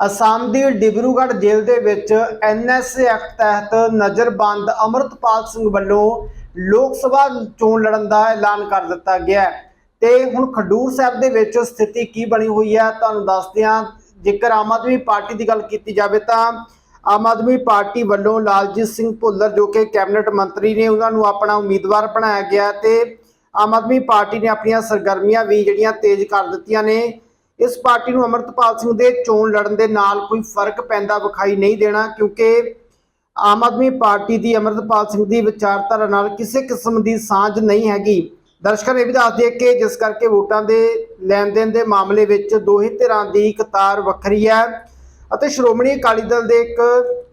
ਅਸਾਮ ਦੀ ਡਿਬਰੂਗੜ੍ਹ ਜੇਲ੍ਹ ਦੇ ਵਿੱਚ NSA act ਤਹਿਤ ਨਜ਼ਰਬੰਦ ਅਮਰਤਪਾਲ ਸਿੰਘ ਵੱਲੋਂ ਲੋਕ ਸਭਾ ਚੋਣ ਲੜਨ ਦਾ ਐਲਾਨ ਕਰ ਦਿੱਤਾ ਗਿਆ ਹੈ। ਤੇ ਹੁਣ ਖਡੂਰ ਸਾਹਿਬ ਦੇ ਵਿੱਚ ਸਥਿਤੀ ਕੀ ਬਣੀ ਹੋਈ ਹੈ, ਤੁਹਾਨੂੰ ਦੱਸਦੇ ਹਾਂ। ਜੇਕਰ ਆਮ ਆਦਮੀ ਪਾਰਟੀ ਦੀ ਗੱਲ ਕੀਤੀ ਜਾਵੇ ਤਾਂ ਆਮ ਆਦਮੀ ਪਾਰਟੀ ਵੱਲੋਂ ਲਾਲਜੀਤ ਸਿੰਘ ਭੁੱਲਰ ਜੋ ਕਿ ਕੈਬਨਿਟ ਮੰਤਰੀ ਨੇ, ਉਹਨਾਂ ਨੂੰ ਆਪਣਾ ਉਮੀਦਵਾਰ ਬਣਾਇਆ ਗਿਆ ਤੇ ਆਮ ਆਦਮੀ ਪਾਰਟੀ ਨੇ ਆਪਣੀਆਂ ਸਰਗਰਮੀਆਂ ਵੀ ਜਿਹੜੀਆਂ ਤੇਜ਼ ਕਰ ਦਿੱਤੀਆਂ ਨੇ। ਇਸ ਪਾਰਟੀ ਨੂੰ ਅਮਰਤਪਾਲ ਸਿੰਘ ਦੇ ਚੋਣ ਲੜਨ ਦੇ ਨਾਲ ਕੋਈ ਫ਼ਰਕ ਪੈਂਦਾ ਵਿਖਾਈ ਨਹੀਂ ਦੇਣਾ, ਕਿਉਂਕਿ ਆਮ ਆਦਮੀ ਪਾਰਟੀ ਦੀ ਅਮਰਤਪਾਲ ਸਿੰਘ ਦੀ ਵਿਚਾਰਧਾਰਾ ਨਾਲ ਕਿਸੇ ਕਿਸਮ ਦੀ ਸਾਂਝ ਨਹੀਂ ਹੈਗੀ। ਦਰਸ਼ਕਾਂ ਨੇ ਇਹ ਵੀ ਦੱਸ ਦਈਏ ਕਿ ਜਿਸ ਕਰਕੇ ਵੋਟਾਂ ਦੇ ਲੈਣ ਦੇਣ ਦੇ ਮਾਮਲੇ ਵਿੱਚ ਦੋਹੇ ਧਿਰਾਂ ਦੀ ਕਤਾਰ ਵੱਖਰੀ ਹੈ ਅਤੇ ਸ਼੍ਰੋਮਣੀ ਅਕਾਲੀ ਦਲ ਦੇ ਇੱਕ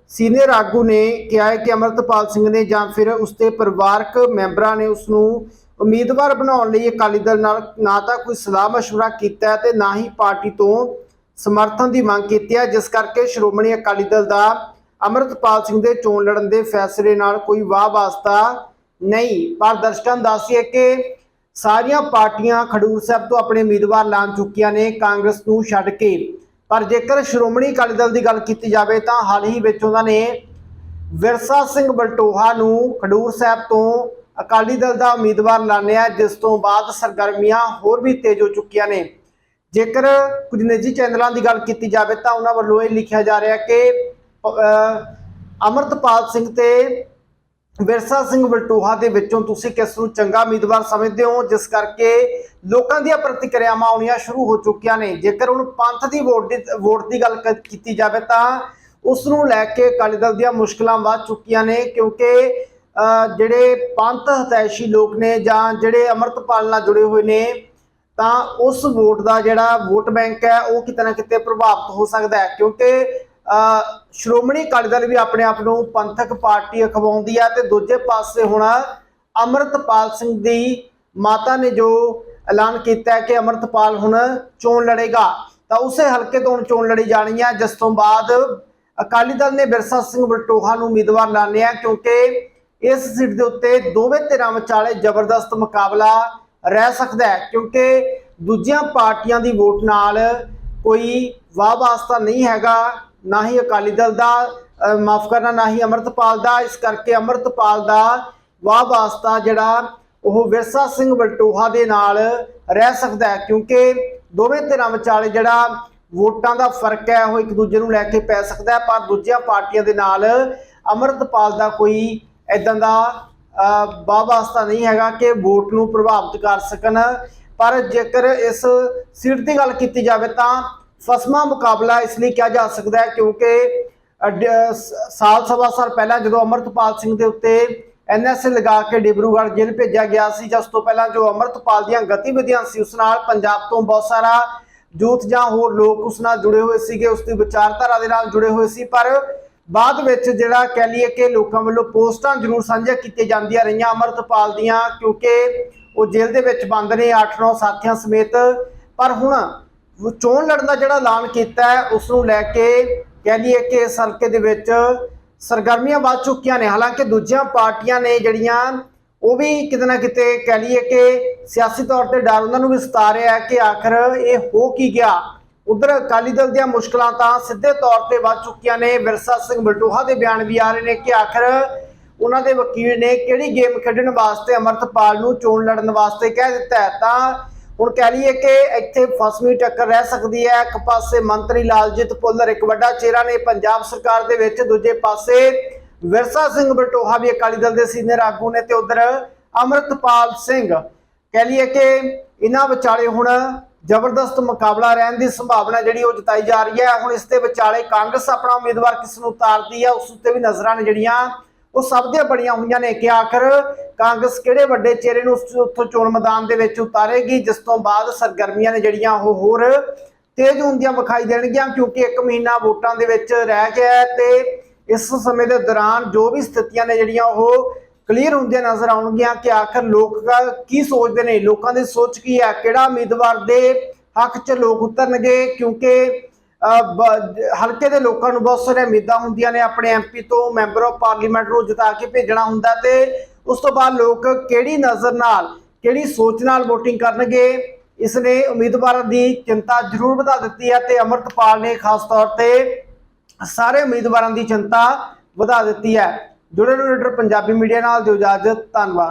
ਸੀਨੀਅਰ ਆਗੂ ਨੇ ਕਿਹਾ ਹੈ ਕਿ ਅਮਰਤਪਾਲ ਸਿੰਘ ਨੇ ਜਾਂ ਫਿਰ ਉਸਦੇ ਪਰਿਵਾਰਕ ਮੈਂਬਰਾਂ ਨੇ ਉਸ ਨੂੰ ਉਮੀਦਵਾਰ ਬਣਾਉਣ ਲਈ ਅਕਾਲੀ ਦਲ ਨਾਲ ਨਾ ਤਾਂ ਕੋਈ ਸਲਾਹ مشورہ ਕੀਤਾ ਹੈ ਤੇ ਨਾ ਹੀ ਪਾਰਟੀ ਤੋਂ ਸਮਰਥਨ ਦੀ ਮੰਗ ਕੀਤੀ ਹੈ ਜਿਸ ਕਰਕੇ ਸ਼੍ਰੋਮਣੀ ਅਕਾਲੀ ਦਲ ਦਾ ਅਮਰਤਪਾਲ ਸਿੰਘ ਦੇ ਚੋਣ ਲੜਨ ਦੇ ਫੈਸਲੇ ਨਾਲ ਕੋਈ ਵਾਹ ਵਾਸਤਾ ਨਹੀਂ ਪਰ ਦਰਸ਼ਕਾਂ ਨੂੰ ਦੱਸੀਏ ਕਿ ਸਾਰੀਆਂ ਪਾਰਟੀਆਂ ਖਡੂਰ ਸਾਹਿਬ ਤੋਂ ਆਪਣੇ ਉਮੀਦਵਾਰ ਐਲਾਨ ਚੁੱਕੀਆਂ ਨੇ ਕਾਂਗਰਸ ਨੂੰ ਛੱਡ ਕੇ ਪਰ ਜੇਕਰ ਸ਼੍ਰੋਮਣੀ ਅਕਾਲੀ ਦਲ ਦੀ ਗੱਲ ਕੀਤੀ ਜਾਵੇ ਤਾਂ ਹਾਲ ਹੀ ਵਿੱਚ ਉਹਨਾਂ ਨੇ ਵਿਰਸਾ ਸਿੰਘ ਬਲਟੋਹਾ ਨੂੰ ਖਡੂਰ ਸਾਹਿਬ ਤੋਂ ਅਕਾਲੀ ਦਲ ਦਾ ਉਮੀਦਵਾਰ ਐਲਾਨਿਆ ਜਿਸ ਤੋਂ ਬਾਅਦ ਸਰਗਰਮੀਆਂ ਹੋਰ ਵੀ ਤੇਜ਼ ਹੋ ਚੁੱਕੀਆਂ ਨੇ। ਜੇਕਰ ਕੁਝ ਨਿੱਜੀ ਚੈਨਲਾਂ ਦੀ ਗੱਲ ਕੀਤੀ ਜਾਵੇ ਤਾਂ ਉਹਨਾਂ ਵੱਲੋਂ ਇਹ ਲਿਖਿਆ ਜਾ ਰਿਹਾ ਕਿ ਅਹ, ਅਮਰਤਪਾਲ ਸਿੰਘ ਤੇ ਵਿਰਸਾ ਸਿੰਘ ਬਲਟੋਹਾ ਦੇ ਵਿੱਚੋਂ ਤੁਸੀਂ ਕਿਸ ਨੂੰ ਚੰਗਾ ਉਮੀਦਵਾਰ ਸਮਝਦੇ ਹੋ? ਜਿਸ ਕਰਕੇ ਲੋਕਾਂ ਦੀਆਂ ਪ੍ਰਤੀਕਿਰਿਆਵਾਂ ਆਉਣੀਆਂ ਸ਼ੁਰੂ ਹੋ ਚੁੱਕੀਆਂ ਨੇ। ਜੇਕਰ ਹੁਣ ਪੰਥ ਦੀ ਵੋਟ ਦੀ ਵੋਟ ਦੀ ਗੱਲ ਕੀਤੀ ਜਾਵੇ ਤਾਂ ਉਸ ਨੂੰ ਲੈ ਕੇ ਅਕਾਲੀ ਦਲ ਦੀਆਂ ਮੁਸ਼ਕਲਾਂ ਵੱਧ ਚੁੱਕੀਆਂ ਨੇ ਕਿਉਂਕਿ ਜਿਹੜੇ ਪੰਥ ਹਤੈਸ਼ੀ ਲੋਕ ਨੇ ਜਾਂ ਜਿਹੜੇ ਅਮਰਤਪਾਲ ਨਾਲ ਜੁੜੇ ਹੋਏ ਨੇ ਤਾਂ ਉਸ ਵੋਟ ਦਾ ਜਿਹੜਾ ਵੋਟ ਬੈਂਕ ਹੈ ਉਹ ਕਿਤੇ ਨਾ ਕਿਤੇ ਪ੍ਰਭਾਵਿਤ ਹੋ ਸਕਦਾ ਹੈ। ਕਿਉਂਕਿ ਅਹ, ਸ਼੍ਰੋਮਣੀ ਅਕਾਲੀ ਦਲ ਵੀ ਆਪਣੇ ਆਪ ਨੂੰ ਪੰਥਕ ਪਾਰਟੀ ਅਖਵਾਉਂਦੀ ਹੈ ਤੇ ਦੂਜੇ ਪਾਸੇ ਹੁਣ ਅਮਰਤਪਾਲ ਸਿੰਘ ਦੀ ਮਾਤਾ ਨੇ ਜੋ ਐਲਾਨ ਕੀਤਾ ਕਿ ਅਮਰਤਪਾਲ ਹੁਣ ਚੋਣ ਲੜੇਗਾ ਤਾਂ ਉਸੇ ਹਲਕੇ ਤੋਂ ਹੁਣ ਚੋਣ ਲੜੀ ਜਾਣੀ ਹੈ ਜਿਸ ਤੋਂ ਬਾਅਦ ਅਕਾਲੀ ਦਲ ਨੇ ਬਿਰਸਾ ਸਿੰਘ ਬਲਟੋਹਾ ਨੂੰ ਉਮੀਦਵਾਰ ਐਲਾਨਿਆ ਕਿਉਂਕਿ ਇਸ ਸੀਟ ਦੇ ਉੱਤੇ ਦੋਵੇਂ ਧਿਰਾਂ ਵਿਚਾਲੇ ਜ਼ਬਰਦਸਤ ਮੁਕਾਬਲਾ ਰਹਿ ਸਕਦਾ ਹੈ, ਕਿਉਂਕਿ ਦੂਜੀਆਂ ਪਾਰਟੀਆਂ ਦੀ ਵੋਟ ਨਾਲ ਕੋਈ ਵਾਹ ਵਾਸਤਾ ਨਹੀਂ ਹੈਗਾ, ਨਾ ਹੀ ਅਕਾਲੀ ਦਲ ਦਾ ਮਾਫ ਕਰਨਾ, ਨਾ ਹੀ ਅਮਰਤਪਾਲ ਦਾ, ਇਸ ਕਰਕੇ ਅਮਰਤਪਾਲ ਦਾ ਵਾਹ ਵਾਸਤਾ ਜਿਹੜਾ ਉਹ ਵਿਰਸਾ ਸਿੰਘ ਬਲਟੋਹਾ ਦੇ ਨਾਲ ਰਹਿ ਸਕਦਾ ਹੈ, ਕਿਉਂਕਿ ਦੋਵੇਂ ਧਿਰਾਂ ਵਿਚਾਲੇ ਜਿਹੜਾ ਵੋਟਾਂ ਦਾ ਫ਼ਰਕ ਹੈ, ਉਹ ਇੱਕ ਦੂਜੇ ਨੂੰ ਲੈ ਕੇ ਪੈ ਸਕਦਾ ਪਰ ਦੂਜੀਆਂ ਪਾਰਟੀਆਂ ਦੇ ਨਾਲ ਅਮਰਤਪਾਲ ਦਾ ਕੋਈ ਇਦਾਂ ਦਾ ਵਾਹ ਵਾਸਤਾ ਨਹੀਂ ਹੈਗਾ ਕਿ ਵੋਟ ਨੂੰ ਪ੍ਰਭਾਵਿਤ ਕਰ ਸਕਣ। ਪਰ ਜੇਕਰ ਇਸ ਸੀਟ ਦੀ ਗੱਲ ਕੀਤੀ ਜਾਵੇ ਤਾਂ ਫਸਮਾ ਮੁਕਾਬਲਾ ਇਸ ਲਈ ਕਿਹਾ ਜਾ ਸਕਦਾ ਹੈ ਕਿਉਂਕਿ ਸਾਲ ਸਵਾ ਸਾਲ ਪਹਿਲਾਂ ਜਦੋਂ ਅਮਰਤਪਾਲ ਸਿੰਘ ਦੇ ਉੱਤੇ ਐਨਐਸਏ ਲਗਾ ਕੇ ਡਿਬਰੂਗੜ੍ਹ ਜੇਲ੍ਹ ਭੇਜਿਆ ਗਿਆ ਸੀ, ਜਾਂ ਉਸ ਤੋਂ ਪਹਿਲਾਂ ਜੋ ਅਮਰਤਪਾਲ ਦੀਆਂ ਗਤੀਵਿਧੀਆਂ ਸੀ, ਉਸ ਨਾਲ ਪੰਜਾਬ ਤੋਂ ਬਹੁਤ ਸਾਰਾ ਯੂਥ ਜਾਂ ਹੋਰ ਲੋਕ ਉਸ ਨਾਲ ਜੁੜੇ ਹੋਏ ਸੀਗੇ, ਉਸ ਦੀ ਵਿਚਾਰਧਾਰਾ ਦੇ ਨਾਲ ਜੁੜੇ ਹੋਏ ਸੀ। ਪਰ ਬਾਅਦ ਵਿੱਚ ਜਿਹੜਾ ਕਹਿ ਲਈਏ ਕਿ ਲੋਕਾਂ ਵੱਲੋਂ ਪੋਸਟਾਂ ਜ਼ਰੂਰ ਸਾਂਝੀਆਂ ਕੀਤੀਆਂ ਜਾਂਦੀਆਂ ਰਹੀਆਂ ਅਮਰਤਪਾਲ ਦੀਆਂ, ਕਿਉਂਕਿ ਉਹ ਜੇਲ੍ਹ ਦੇ ਵਿੱਚ ਬੰਦ ਨੇ 8-9 ਸਾਥੀਆਂ ਸਮੇਤ। ਪਰ ਹੁਣ ਚੋਣ ਲੜਨ ਦਾ ਜਿਹੜਾ ਐਲਾਨ ਕੀਤਾ ਹੈ, ਉਸ ਨੂੰ ਲੈ ਕੇ ਕਹਿ ਲਈਏ ਕਿ ਇਸ ਹਲਕੇ ਦੇ ਵਿੱਚ ਸਰਗਰਮੀਆਂ ਵੱਧ ਚੁੱਕੀਆਂ ਨੇ। ਹਾਲਾਂਕਿ ਦੂਜੀਆਂ ਪਾਰਟੀਆਂ ਨੇ ਜਿਹੜੀਆਂ, ਉਹ ਵੀ ਕਿਤੇ ਨਾ ਕਿਤੇ ਕਹਿ ਲਈਏ ਕਿ ਸਿਆਸੀ ਤੌਰ ਤੇ ਡਰ ਉਹਨਾਂ ਨੂੰ ਵੀ ਸਤਾ ਰਿਹਾ ਹੈ ਕਿ ਆਖਰ ਇਹ ਹੋ ਕੀ ਗਿਆ। ਉਧਰ ਅਕਾਲੀ ਦਲ ਦੀਆਂ ਮੁਸ਼ਕਲਾਂ ਤਾਂ ਸਿੱਧੇ ਤੌਰ ਤੇ ਵੱਧ ਚੁੱਕੀਆਂ ਨੇ। ਵਿਰਸਾ ਸਿੰਘ ਬਲਟੋਹਾ ਦੇ ਬਿਆਨ ਵੀ ਆ ਰਹੇ ਨੇ ਕਿ ਆਖਰ ਉਹਨਾਂ ਦੇ ਵਕੀਲ ਨੇ ਕਿਹੜੀ ਗੇਮ ਖੇਡਣ ਵਾਸਤੇ ਅਮਰਤਪਾਲ ਨੂੰ ਚੋਣ ਲੜਨ ਵਾਸਤੇ ਕਹਿ ਦਿੱਤਾ ਹੈ? ਤਾਂ ਹੁਣ ਕਹਿ ਲਈਏ ਕਿ ਇੱਥੇ ਫਸਵੀਂ ਟੱਕਰ ਰਹਿ ਸਕਦੀ ਹੈ। ਇੱਕ ਪਾਸੇ ਮੰਤਰੀ ਲਾਲਜੀਤ ਭੁੱਲਰ, ਇੱਕ ਵੱਡਾ ਚਿਹਰਾ ਨੇ ਪੰਜਾਬ ਸਰਕਾਰ ਦੇ ਵਿੱਚ। ਦੂਜੇ ਪਾਸੇ ਵਿਰਸਾ ਸਿੰਘ ਬਲਟੋਹਾ ਵੀ ਅਕਾਲੀ ਦਲ ਦੇ ਸੀਨੀਅਰ ਆਗੂ ਨੇ ਤੇ ਉਧਰ ਅਮਰਤਪਾਲ ਸਿੰਘ। ਕਹਿ ਲਈਏ ਕਿ ਇਹਨਾਂ ਵਿਚਾਲੇ ਹੁਣ ਜ਼ਬਰਦਸਤ ਮੁਕਾਬਲਾ ਰਹਿਣ ਦੀ ਸੰਭਾਵਨਾ ਜਿਹੜੀ ਉਹ ਜਤਾਈ ਜਾ ਰਹੀ ਹੈ। ਹੁਣ ਇਸ ਦੇ ਵਿਚਾਲੇ ਕਾਂਗਰਸ ਆਪਣਾ ਉਮੀਦਵਾਰ ਕਿਸ ਨੂੰ ਉਤਾਰਦੀ ਹੈ, ਉਸ ਉੱਤੇ ਵੀ ਨਜ਼ਰਾਂ ਨੇ ਜਿਹੜੀਆਂ ਉਹ ਸਭ ਦੀਆਂ ਬੜੀਆਂ ਹੋਈਆਂ ਨੇ ਕਿ ਆਖਰ ਕਾਂਗਰਸ ਕਿਹੜੇ ਵੱਡੇ ਚਿਹਰੇ ਨੂੰ ਉੱਥੋਂ ਚੋਣ ਮੈਦਾਨ ਦੇ ਵਿੱਚ ਉਤਾਰੇਗੀ, ਜਿਸ ਤੋਂ ਬਾਅਦ ਸਰਗਰਮੀਆਂ ਨੇ ਜਿਹੜੀਆਂ ਉਹ ਹੋਰ ਤੇਜ਼ ਹੁੰਦੀਆਂ ਵਿਖਾਈ ਦੇਣਗੀਆਂ, ਕਿਉਂਕਿ ਇੱਕ ਮਹੀਨਾ ਵੋਟਾਂ ਦੇ ਵਿੱਚ ਰਹਿ ਗਿਆ ਹੈ ਤੇ ਇਸ ਸਮੇਂ ਦੇ ਦੌਰਾਨ ਜੋ ਵੀ ਸਥਿਤੀਆਂ ਨੇ ਜਿਹੜੀਆਂ ਉਹ ਕਲੀਅਰ ਹੁੰਦੀਆਂ ਨਜ਼ਰ ਆਉਣਗੀਆਂ ਕਿ ਆਖਰ ਲੋਕ ਕੀ ਸੋਚਦੇ ਨੇ? ਲੋਕਾਂ ਦੀ ਸੋਚ ਕੀ ਹੈ? ਕਿਹੜਾ ਉਮੀਦਵਾਰ ਦੇ ਹੱਕ 'ਚ ਲੋਕ ਉਤਰਨਗੇ? ਕਿਉਂਕਿ ਹਲਕੇ ਦੇ ਲੋਕਾਂ ਨੂੰ ਬਹੁਤ ਸਾਰੀਆਂ ਉਮੀਦਾਂ ਹੁੰਦੀਆਂ ਨੇ ਆਪਣੇ ਐਮਪੀ ਤੋਂ, ਮੈਂਬਰ ਆਫ ਪਾਰਲੀਮੈਂਟ ਨੂੰ ਜਿਤਾ ਕੇ ਭੇਜਣਾ ਹੁੰਦਾ ਤੇ ਉਸ ਤੋਂ ਬਾਅਦ ਲੋਕ ਕਿਹੜੀ ਨਜ਼ਰ ਨਾਲ, ਕਿਹੜੀ ਸੋਚ ਨਾਲ VOTING ਕਰਨਗੇ? ਇਸ ਨੇ ਉਮੀਦਵਾਰਾਂ ਦੀ ਚਿੰਤਾ ਜ਼ਰੂਰ ਵਧਾ ਦਿੱਤੀ ਹੈ ਤੇ ਅਮਰਤਪਾਲ ਨੇ ਖਾਸ ਤੌਰ ਤੇ ਸਾਰੇ ਉਮੀਦਵਾਰਾਂ ਦੀ ਚਿੰਤਾ ਵਧਾ ਦਿੱਤੀ ਹੈ। ਜੁੜੇ ਰਹੋ ਲੀਡਰ ਪੰਜਾਬੀ ਮੀਡੀਆ ਨਾਲ ਦਿਓ ਇਜਾਜ਼ਤ ਧੰਨਵਾਦ।